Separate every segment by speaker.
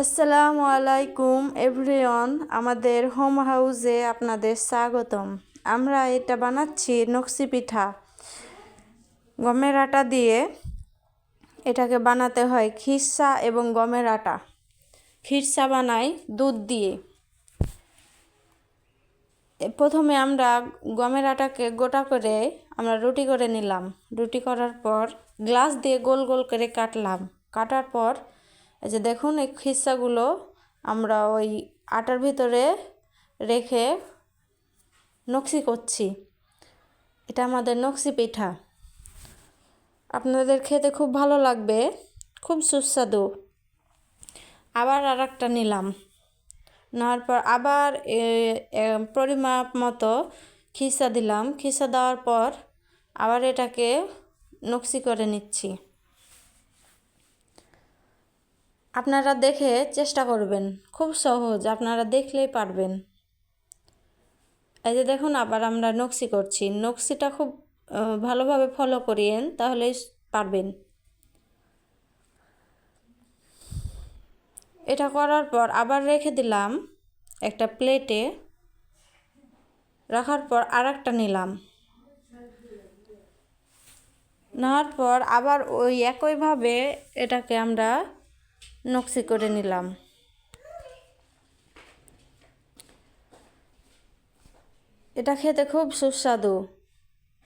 Speaker 1: আসসালামু আলাইকুম এভরিওয়ান, আমাদের হোম হাউসে আপনাদের স্বাগতম। আমরা এটা বানাচ্ছি নকশি পিঠা। গমের আটা দিয়ে এটাকে বানাতে হয় খিরসা এবং গমের আটা। খিরসা বানাই দুধ দিয়ে। প্রথমে আমরা গমের আটাকে গোটা করে আমরা রুটি করে নিলাম। রুটি করার পর গ্লাস দিয়ে গোল গোল করে কাটলাম। কাটার পর এই যে দেখুন, এই খিসাগুলো আমরা ওই আটার ভিতরে রেখে নকশি করছি। এটা আমাদের নকশি পিঠা। আপনাদের খেতে খুব ভালো লাগবে, খুব সুস্বাদু। আবার আর একটা নিলাম। নেওয়ার পর আবার পরিমাপ মতো খিসা দিলাম। খিসা দেওয়ার পর আবার এটাকে নকশি করে নিচ্ছি। আপনারা দেখে চেষ্টা করবেন। খুব সহজ, আপনারা দেখলেই পারবেন। এই যে দেখুন, আবার আমরা নকশি করছি। নকশিটা খুব ভালোভাবে ফলো করিয়েন তাহলেই পারবেন। এটা করার পর আবার রেখে দিলাম একটা প্লেটে রাখার পর আর একটা নিলাম। নেওয়ার পর আবার ওই একইভাবে এটাকে আমরা নকশি করে নিলাম। এটা খেতে খুব সুস্বাদু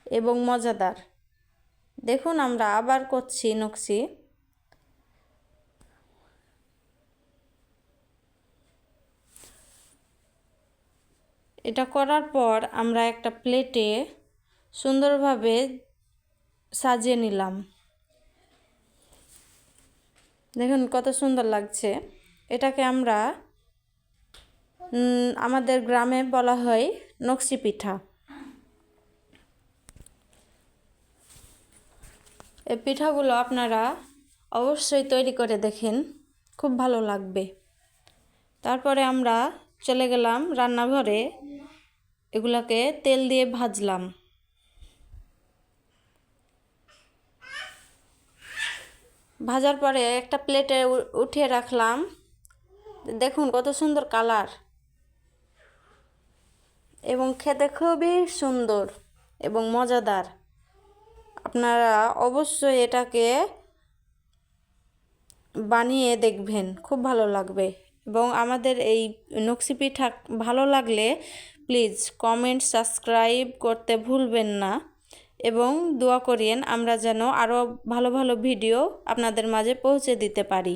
Speaker 1: এবং মজাদার। দেখুন আমরা আবার করছি নকশি এটা করার পর আমরা একটা প্লেটে সুন্দরভাবে সাজিয়ে নিলাম। দেখুন কত সুন্দর লাগছে। এটাকে আমরা আমাদের গ্রামে বলা হয় নকশি পিঠা। এই পিঠাগুলো আপনারা অবশ্যই তৈরি করে দেখেন, খুব ভালো লাগবে। তারপরে আমরা চলে গেলাম রান্নাঘরে। এগুলাকে তেল দিয়ে ভাজলাম। ভাজার পরে একটা প্লেটে উঠিয়ে রাখলাম। দেখুন কত সুন্দর কালার এবং খেতে খুবই সুন্দর এবং মজাদার। আপনারা অবশ্যই এটাকে বানিয়ে দেখবেন, খুব ভালো লাগবে। এবং আমাদের এই নকশি পিঠা ভালো লাগলে প্লিজ কমেন্ট সাবস্ক্রাইব করতে ভুলবেন না। এবং দোয়া করিয়েন আমরা যেন আরও ভালো ভালো ভিডিও আপনাদের মাঝে পৌঁছে দিতে পারি।